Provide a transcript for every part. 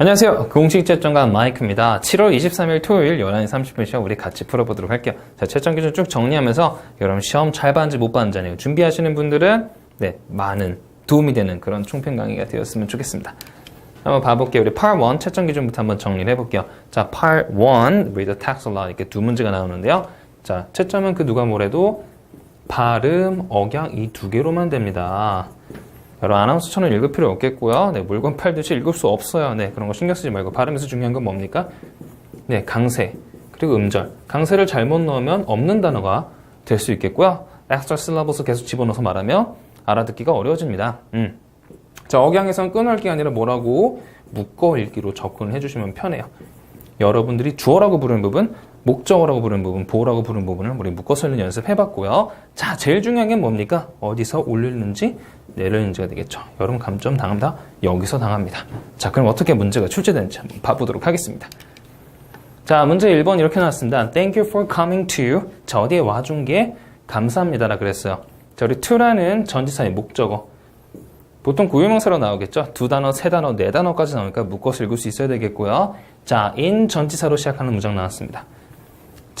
안녕하세요. 공식 채점관 마이크입니다. 7월 23일 토요일 11시 30분 시험 우리 같이 풀어보도록 할게요. 자, 채점 기준 쭉 정리하면서 여러분 시험 잘 봤는지 못 봤는지. 준비하시는 분들은 네, 많은 도움이 되는 그런 총평 강의가 되었으면 좋겠습니다. 한번 봐볼게요. 우리 Part 1 채점 기준부터 한번 정리를 해볼게요. 자, Part 1 Read the text aloud 이렇게 두 문제가 나오는데요. 자, 채점은 그 누가 뭐래도 발음, 억양 이 두 개로만 됩니다. 여러분 아나운서처럼 읽을 필요 없겠고요. 네, 물건 팔듯이 읽을 수 없어요. 네, 그런 거 신경 쓰지 말고 발음에서 중요한 건 뭡니까? 네, 강세 그리고 음절. 강세를 잘못 넣으면 없는 단어가 될 수 있겠고요. extra syllabus 계속 집어넣어서 말하면 알아듣기가 어려워집니다. 음. 자, 억양에선 끊어읽기 아니라 뭐라고 묶어 읽기로 접근을 해주시면 편해요. 여러분들이 주어라고 부르는 부분, 목적어라고 부르는 부분, 보어라고 부르는 부분을 우리 묶어서 읽는 연습해봤고요. 자, 제일 중요한 게 뭡니까? 어디서 올리는지 내리는지가 되겠죠. 여러분 감점 당합니다. 여기서 당합니다. 자, 그럼 어떻게 문제가 출제되는지 한번 봐보도록 하겠습니다. 자, 문제 1번 이렇게 나왔습니다. Thank you for coming to. 자, 어디에 와준 게 감사합니다라 그랬어요. 자, 우리 to라는 전지사의 목적어. 보통 고유명사로 나오겠죠. 두 단어, 세 단어, 네 단어까지 나오니까 묶어서 읽을 수 있어야 되겠고요. 자, in 전치사로 시작하는 문장 나왔습니다.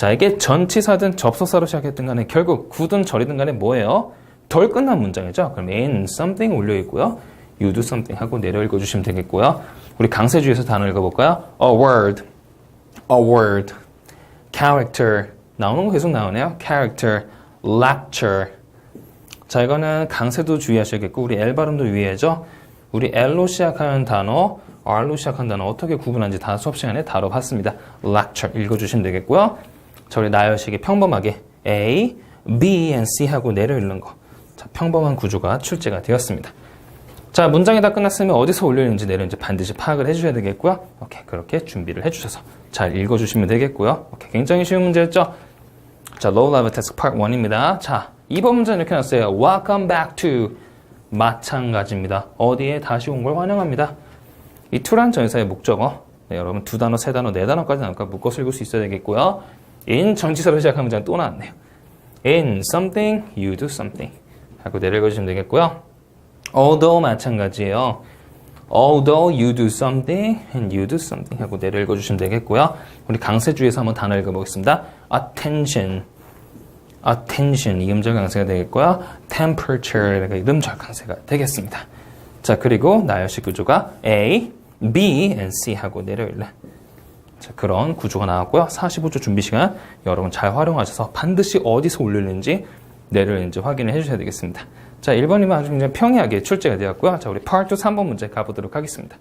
자, 이게 전치사든 접속사로 시작했든 간에 결국 구든 절이든 간에 뭐예요? 덜 끝난 문장이죠. 그럼 in something 올려 있고요. you do something 하고 내려 읽어 주시면 되겠고요. 우리 강세 주에서 단어 읽어 볼까요? a word, a word, character 나오는 거 계속 나오네요. character, lecture. 자, 이거는 강세도 주의하셔야겠고 우리 L 발음도 유의해죠. 우리 L로 시작하는 단어, R로 시작하는 단어 어떻게 구분하는지 다 수업 시간에 다뤄봤습니다. lecture 읽어 주시면 되겠고요. 자, 우리 나열식이 평범하게 A, B, and C 하고 내려 읽는 거. 자, 평범한 구조가 출제가 되었습니다. 자, 문장이 다 끝났으면 어디서 올려있는지 내려있는지 반드시 파악을 해주셔야 되겠고요. 오케이, 그렇게 준비를 해주셔서 잘 읽어주시면 되겠고요. 오케이, 굉장히 쉬운 문제였죠? 자, low level test part 1입니다. 자, 2번 문제는 이렇게 나왔어요. Welcome back to 마찬가지입니다. 어디에 다시 온 걸 환영합니다. 이 to란 전사의 목적어. 네, 여러분 두 단어, 세 단어, 네 단어까지 나올까 묶어서 읽을 수 있어야 되겠고요. In 전치사로 시작한 문장은 또 나왔네요. in something, you do something 하고 내려가주시면 되겠고요. although 마찬가지예요. although you do something and you do something 하고 내려 읽어주시면 되겠고요. 우리 강세주에서 한번 단어 읽어보겠습니다. attention, attention 이 음절 강세가 되겠고요. temperature가 이음절 강세가 되겠습니다. 자 그리고 나열식 구조가 A, B, and C 하고 내려 읽래. 자, 그런 구조가 나왔고요. 45초 준비 시간 여러분 잘 활용하셔서 반드시 어디서 올리는지 내려있는지 확인을 해주셔야 되겠습니다. 자, 1번이면 아주 굉장히 평이하게 출제가 되었고요. 자, 우리 파트 3번 문제 가보도록 하겠습니다.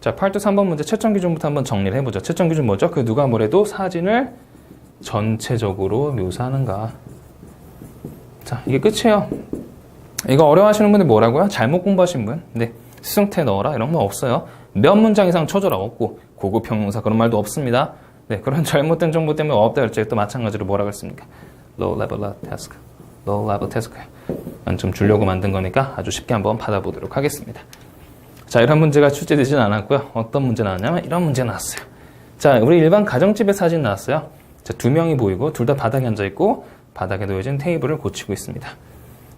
자, 파트 3번 문제 채점 기준부터 한번 정리를 해보죠. 채점 기준 뭐죠? 그 누가 뭐래도 사진을 전체적으로 묘사하는가. 자, 이게 끝이에요. 이거 어려워하시는 분들 뭐라고요? 잘못 공부하신 분? 네. 수승태 넣어라 이런 거 없어요. 몇 문장 이상 쳐줘라 없고 고급 형용사 그런 말도 없습니다. 네, 그런 잘못된 정보 때문에 없다 할때 또 마찬가지로 뭐라 그랬습니까? low level task, low level task. 좀 주려고 만든 거니까 아주 쉽게 한번 받아보도록 하겠습니다. 자, 이런 문제가 출제되지는 않았고요. 어떤 문제 나왔냐면 이런 문제 나왔어요. 자, 우리 일반 가정집의 사진 나왔어요. 자, 두 명이 보이고 둘 다 바닥에 앉아 있고 바닥에 놓여진 테이블을 고치고 있습니다.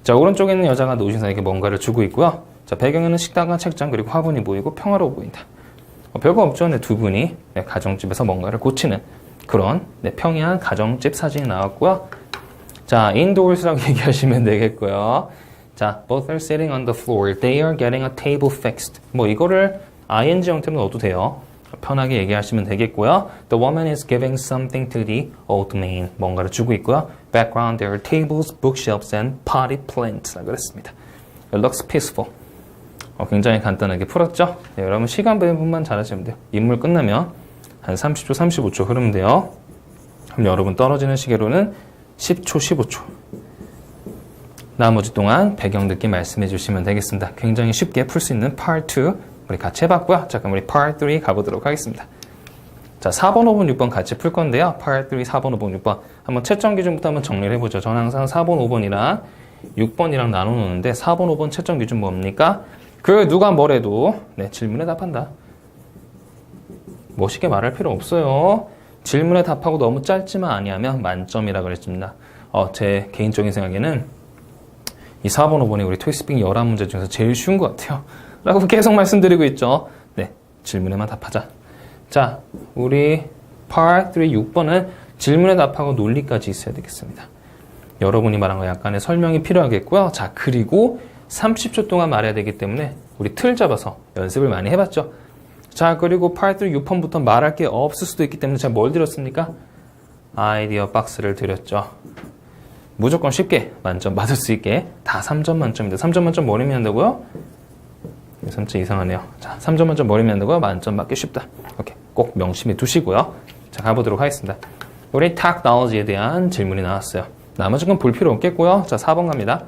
자, 오른쪽에 있는 여자가 노신사에게 뭔가를 주고 있고요. 자, 배경에는 식당과 책장 그리고 화분이 보이고 평화로워 보인다. 어, 별거 없죠. 네, 두 분이 네, 가정집에서 뭔가를 고치는 그런 네, 평이한 가정집 사진이 나왔고요. 자, indoors라고 얘기하시면 되겠고요. 자, both are sitting on the floor. They are getting a table fixed. 뭐 이거를 ing 형태로 넣어도 돼요. 편하게 얘기하시면 되겠고요. The woman is giving something to the old man. 뭔가를 주고 있고요. Background, there are tables, bookshelves, and potted plants. 라고 그랬습니다. It looks peaceful. 어, 굉장히 간단하게 풀었죠? 네, 여러분 시간 배분만 잘하시면 돼요. 인물 끝나면 한 30초, 35초 흐르면 돼요. 그럼 여러분 떨어지는 시계로는 10초, 15초. 나머지 동안 배경 듣기 말씀해 주시면 되겠습니다. 굉장히 쉽게 풀 수 있는 Part 2 우리 같이 해봤고요. 자, 그럼 우리 Part 3 가보도록 하겠습니다. 자, 4번, 5번, 6번 같이 풀 건데요. Part 3, 4번, 5번, 6번. 한번 채점 기준부터 한번 정리를 해보죠. 저는 항상 4번, 5번이랑 6번이랑 나눠 놓는데 4번, 5번 채점 기준 뭡니까? 그 누가 뭐래도 네, 질문에 답한다. 멋있게 말할 필요 없어요. 질문에 답하고 너무 짧지만 아니하면 만점이라 그랬습니다. 어, 제 개인적인 생각에는 이 4번, 5번이 우리 토익스피킹 11문제 중에서 제일 쉬운 것 같아요. 라고 계속 말씀드리고 있죠. 네. 질문에만 답하자. 자, 우리 part 3 6번은 질문에 답하고 논리까지 있어야 되겠습니다. 여러분이 말한 거 약간의 설명이 필요하겠고요. 자, 그리고 30초 동안 말해야 되기 때문에 우리 틀 잡아서 연습을 많이 해봤죠. 자, 그리고 3 6번부터 말할 게 없을 수도 있기 때문에 제가 뭘 드렸습니까? 아이디어 박스를 드렸죠. 무조건 쉽게 만점 받을 수 있게 다 3점 만점입니다. 3점 만점 머리면 한다고요? 3점 이상하네요. 자, 3점 만점 머리면 한다고요? 만점 받기 쉽다. 오케이. 꼭 명심해 두시고요. 자, 가보도록 하겠습니다. 우리 technology에 대한 질문이 나왔어요. 나머지 건 볼 필요 없겠고요. 자, 4번 갑니다.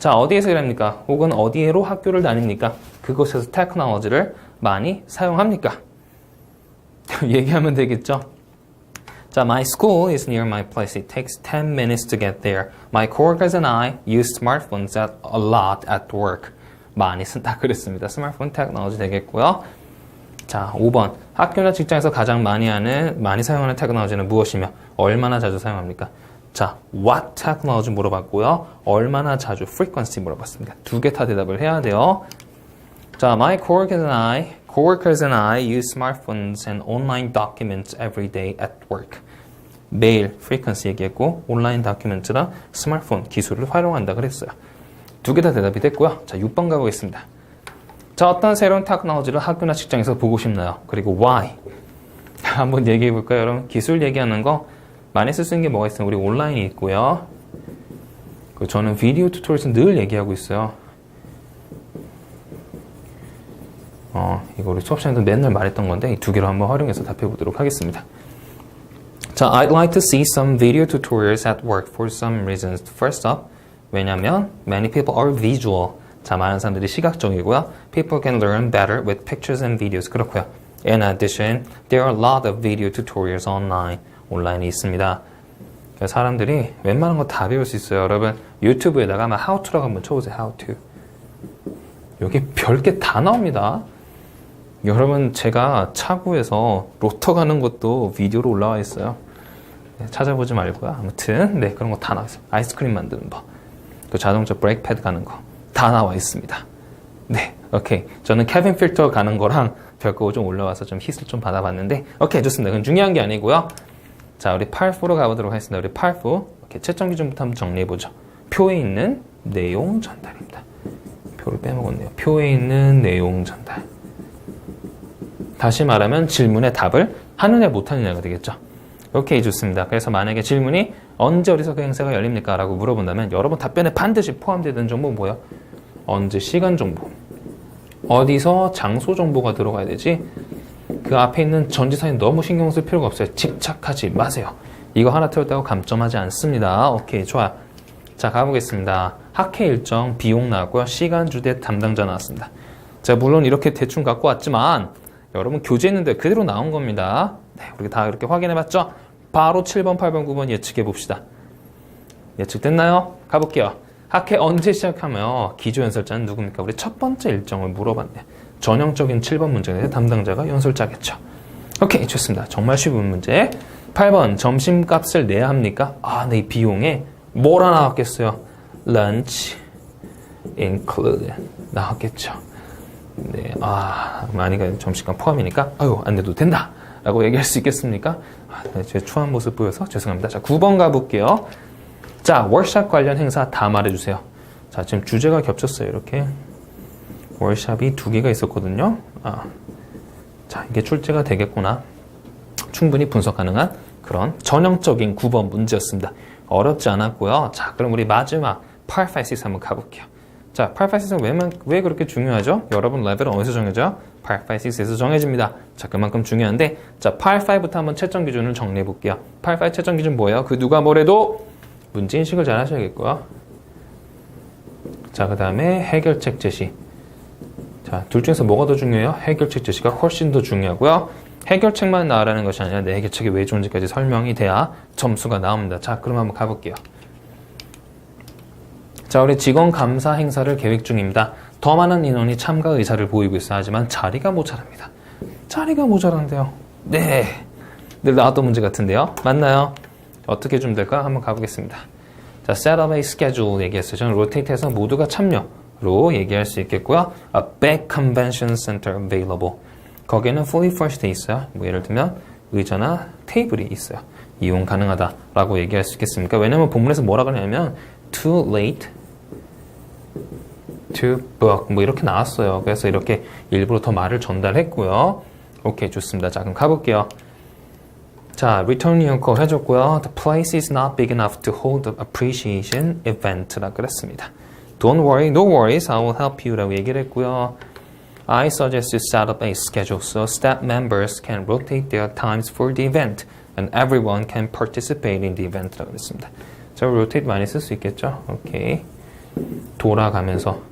자, 어디에서 일합니까? 혹은 어디로 학교를 다닙니까? 그곳에서 테크놀로지를 많이 사용합니까? 얘기하면 되겠죠? 자, my school is near my place. It takes 10 minutes to get there. My coworkers and I use smartphones at, a lot at work. 많이 쓴다 그랬습니다. 스마트폰 테크놀로지 되겠고요. 자, 5번. 학교나 직장에서 가장 많이 하는, 많이 사용하는 테크놀로지는 무엇이며 얼마나 자주 사용합니까? 자, what technology 물어봤고요. 얼마나 자주 frequency 물어봤습니다. 두 개 다 대답을 해야 돼요. 자, my coworkers and I, coworkers and I use smartphones and online documents every day at work. 매일 frequency 얘기했고 온라인 다큐멘트랑 스마트폰 기술을 활용한다 그랬어요. 두 개 다 대답이 됐고요. 자, 6번 가보겠습니다. 자, 어떤 새로운 테크놀로지를 학교나 직장에서 보고 싶나요? 그리고 why? 한번 얘기해 볼까요, 여러분? 기술 얘기하는 거 많이 쓸 수 있는 게 뭐가 있어요? 우리 온라인이 있고요. 그 저는 비디오 튜토리얼에서 늘 얘기하고 있어요. 어, 이거 우리 수업 시간에도 맨날 말했던 건데 이 두 개로 한번 활용해서 답해 보도록 하겠습니다. 자, I'd like to see some video tutorials at work for some reasons. First up, 왜냐면 many people are visual. 자, 많은 사람들이 시각적이고요. People can learn better with pictures and videos. 그렇고요. In addition, there are a lot of video tutorials online. 온라인에 있습니다. 그래서 사람들이 웬만한 거 다 배울 수 있어요. 여러분, 유튜브에다가 아마 how to라고 한번 쳐보세요. to. 여기 별게 다 나옵니다. 여러분, 제가 차구에서 로터 가는 것도 비디오로 올라와 있어요. 네, 찾아보지 말고요. 아무튼, 네, 그런 거 다 나와 있어요. 아이스크림 만드는 법. 그 자동차 브레이크 패드 가는 거. 다 나와 있습니다. 네, 오케이. 저는 캐빈 필터 가는 거랑 별거 좀 올라와서 좀 히스를 좀 받아봤는데, 오케이, 좋습니다. 그건 중요한 게 아니고요. 자, 우리 8포로 가보도록 하겠습니다. 우리 8포. 이렇게 채점 기준부터 한번 정리해보죠. 표에 있는 내용 전달입니다. 표를 빼먹었네요. 표에 있는 내용 전달. 다시 말하면 질문의 답을 하느냐 못하느냐가 되겠죠. 오케이 좋습니다. 그래서 만약에 질문이 언제 어디서 그 행사가 열립니까? 라고 물어본다면 여러분 답변에 반드시 포함되는 정보 뭐예요? 언제 시간 정보 어디서 장소 정보가 들어가야 되지? 그 앞에 있는 전지사에 너무 신경 쓸 필요가 없어요. 집착하지 마세요. 이거 하나 틀었다고 감점하지 않습니다. 오케이 좋아. 자 가보겠습니다. 학회 일정 비용 나왔고요. 시간 주대 담당자 나왔습니다. 자 물론 이렇게 대충 갖고 왔지만 여러분 교재했는데 그대로 나온 겁니다. 네, 우리가 다 이렇게 확인해봤죠? 바로 7번, 8번, 9번 예측해 봅시다. 예측됐나요? 가볼게요. 학회 언제 시작하며 기조연설자는 누굽니까? 우리 첫 번째 일정을 물어봤네. 전형적인 7번 문제인데 담당자가 연설자겠죠. 오케이, 좋습니다. 정말 쉬운 문제. 8번, 점심값을 내야 합니까? 아, 네, 비용에 뭐라 나왔겠어요? lunch include 나왔겠죠. 네, 아, 많이가 점심값 포함이니까, 아유, 안 내도 된다. 라고 얘기할 수 있겠습니까? 아, 네, 제 추한 모습 보여서 죄송합니다. 자, 9번 가볼게요. 자, 월샵 관련 행사 다 말해주세요. 자, 지금 주제가 겹쳤어요. 이렇게. 월샵이 두 개가 있었거든요. 아, 자, 이게 출제가 되겠구나. 충분히 분석 가능한 그런 전형적인 9번 문제였습니다. 어렵지 않았고요. 자, 그럼 우리 마지막 8, 5, 6 한번 가볼게요. 자, 8, 5, 6은 왜, 왜 그렇게 중요하죠? 여러분 레벨은 어디서 정해져요? 8, 5, 6에서 정해집니다. 자, 그만큼 중요한데, 자, 8, 5부터 한번 채점 기준을 정리해 볼게요. 8, 5 채점 기준 뭐예요? 그 누가 뭐래도 문제 인식을 잘 하셔야겠고요. 자, 그 다음에 해결책 제시. 자, 둘 중에서 뭐가 더 중요해요? 해결책 제시가 훨씬 더 중요하고요. 해결책만 나으라는 것이 아니라 내 해결책이 왜 좋은지까지 설명이 돼야 점수가 나옵니다. 자, 그럼 한번 가볼게요. 자, 우리 직원 감사 행사를 계획 중입니다. 더 많은 인원이 참가 의사를 보이고 있어 하지만 자리가 모자랍니다. 자리가 모자란데요. 네. 늘 나왔던 문제 같은데요. 맞나요? 어떻게 좀 될까? 한번 가보겠습니다. 자, set up a schedule 얘기했어요. 저는 rotate해서 모두가 참여 로 얘기할 수 있겠고요. A big convention center available. 거기에는 fully furnished 돼 있어요. 뭐 예를 들면 의자나 테이블이 있어요. 이용 가능하다라고 얘기할 수 있겠습니까? 왜냐면 본문에서 뭐라 그러냐면 too late to book 뭐 이렇게 나왔어요. 그래서 이렇게 일부러 더 말을 전달했고요. 오케이 좋습니다. 자 그럼 가볼게요. 자, return your call 해줬고요. The place is not big enough to hold the appreciation event라 그랬습니다. Don't worry, no worries, I will help you라고 얘기를 했고요. I suggest you set up a schedule so staff members can rotate their times for the event and everyone can participate in the event라고 그랬습니다. 자, rotate 많이 쓸 수 있겠죠? 오케이. 돌아가면서.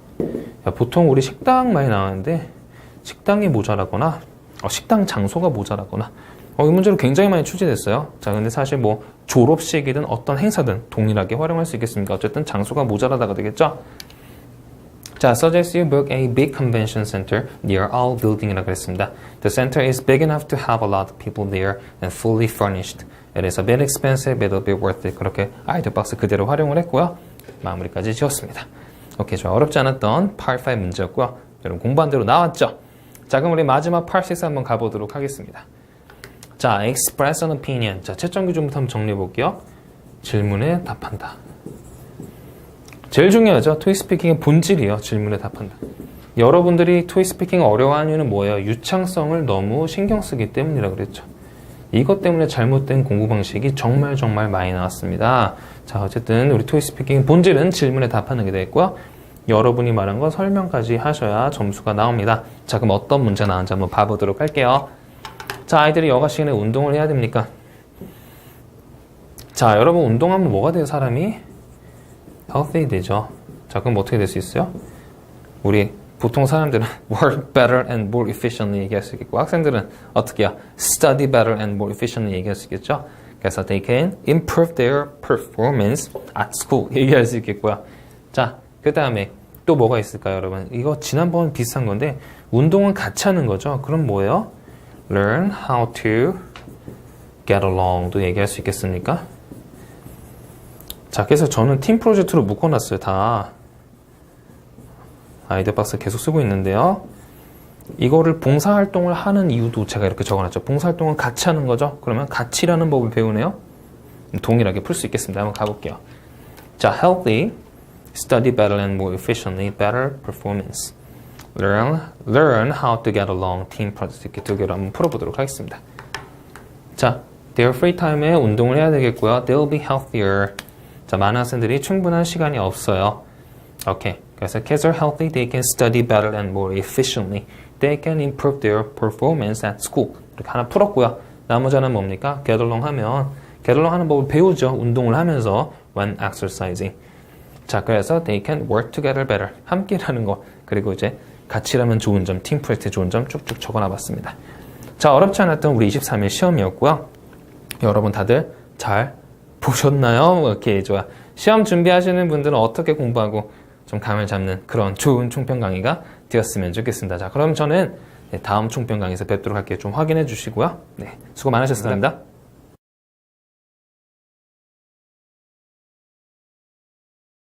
야, 보통 우리 식당 많이 나왔는데 식당이 모자라거나 어, 식당 장소가 모자라거나 어, 이 문제로 굉장히 많이 출제됐어요. 자, 근데 사실 뭐 졸업식이든 어떤 행사든 동일하게 활용할 수 있겠습니까? 어쨌든 장소가 모자라다가 되겠죠? 자, suggest you book a big convention center near our building이라고 그랬습니다. The center is big enough to have a lot of people there and fully furnished. It is a bit expensive, but it'll be worth it. 그렇게 아이디어 박스 그대로 활용을 했고요. 마무리까지 지었습니다. 오케이, 좋아. 어렵지 않았던 Part 5 문제였고요. 여러분 공부한 대로 나왔죠? 자, 그럼 우리 마지막 Part 6 한번 가보도록 하겠습니다. 자, express an opinion. 자, 채점 기준부터 한번 정리해 볼게요. 질문에 답한다. 제일 중요하죠. 토익 스피킹의 본질이요. 질문에 답한다. 여러분들이 토익 스피킹 어려워하는 이유는 뭐예요? 유창성을 너무 신경 쓰기 때문이라 그랬죠. 이것 때문에 잘못된 공부 방식이 정말 정말 많이 나왔습니다. 자, 어쨌든 우리 토익 스피킹 본질은 질문에 답하는 게 되겠고요. 여러분이 말한 거 설명까지 하셔야 점수가 나옵니다. 자, 그럼 어떤 문제 나왔는지 한번 봐보도록 할게요. 자, 아이들이 여가 시간에 운동을 해야 됩니까? 자, 여러분 운동하면 뭐가 돼요, 사람이? healthy 되죠. 자, 그럼 어떻게 될 수 있어요? 우리 보통 사람들은 work better and more efficiently 얘기할 수 있겠고 학생들은 어떻게 해요? study better and more efficiently 얘기할 수 있겠죠. 그래서 they can improve their performance at school 얘기할 수 있겠고요. 자, 그 다음에 또 뭐가 있을까요, 여러분? 이거 지난번 비슷한 건데 운동은 같이 하는 거죠. 그럼 뭐예요? Learn how to get along도 얘기할 수 있겠습니까? 자, 그래서 저는 팀 프로젝트로 묶어놨어요, 다. 아이디어 박스 계속 쓰고 있는데요. 이거를 봉사활동을 하는 이유도 제가 이렇게 적어놨죠. 봉사활동은 같이 하는 거죠. 그러면 같이라는 법을 배우네요. 동일하게 풀 수 있겠습니다. 한번 가볼게요. 자, healthy, study better and more efficiently, better performance. Learn, learn how to get along, team project 이렇게 두 개로 한번 풀어보도록 하겠습니다. 자, their free time에 운동을 해야 되겠고요. They'll be healthier. 자, 많은 학생들이 충분한 시간이 없어요. 오케이. 그래서 kids are healthy, they can study better and more efficiently. They can improve their performance at school. 이렇게 하나 풀었고요. 나머지 하나는 뭡니까? get along 하면 get along 하는 법을 배우죠. 운동을 하면서 when exercising. 자, 그래서 they can work together better. 함께 일하는 거. 그리고 이제 같이 일하면 좋은 점, 팀 프로젝트 좋은 점 쭉쭉 적어놔 봤습니다. 자, 어렵지 않았던 우리 23일 시험이었고요. 여러분 다들 잘 보셨나요? 오케이, 좋아. 시험 준비하시는 분들은 어떻게 공부하고 좀 감을 잡는 그런 좋은 총평 강의가 되었으면 좋겠습니다. 자, 그럼 저는 네, 다음 총평 강의에서 뵙도록 할게요. 좀 확인해 주시고요. 네, 수고 많으셨습니다.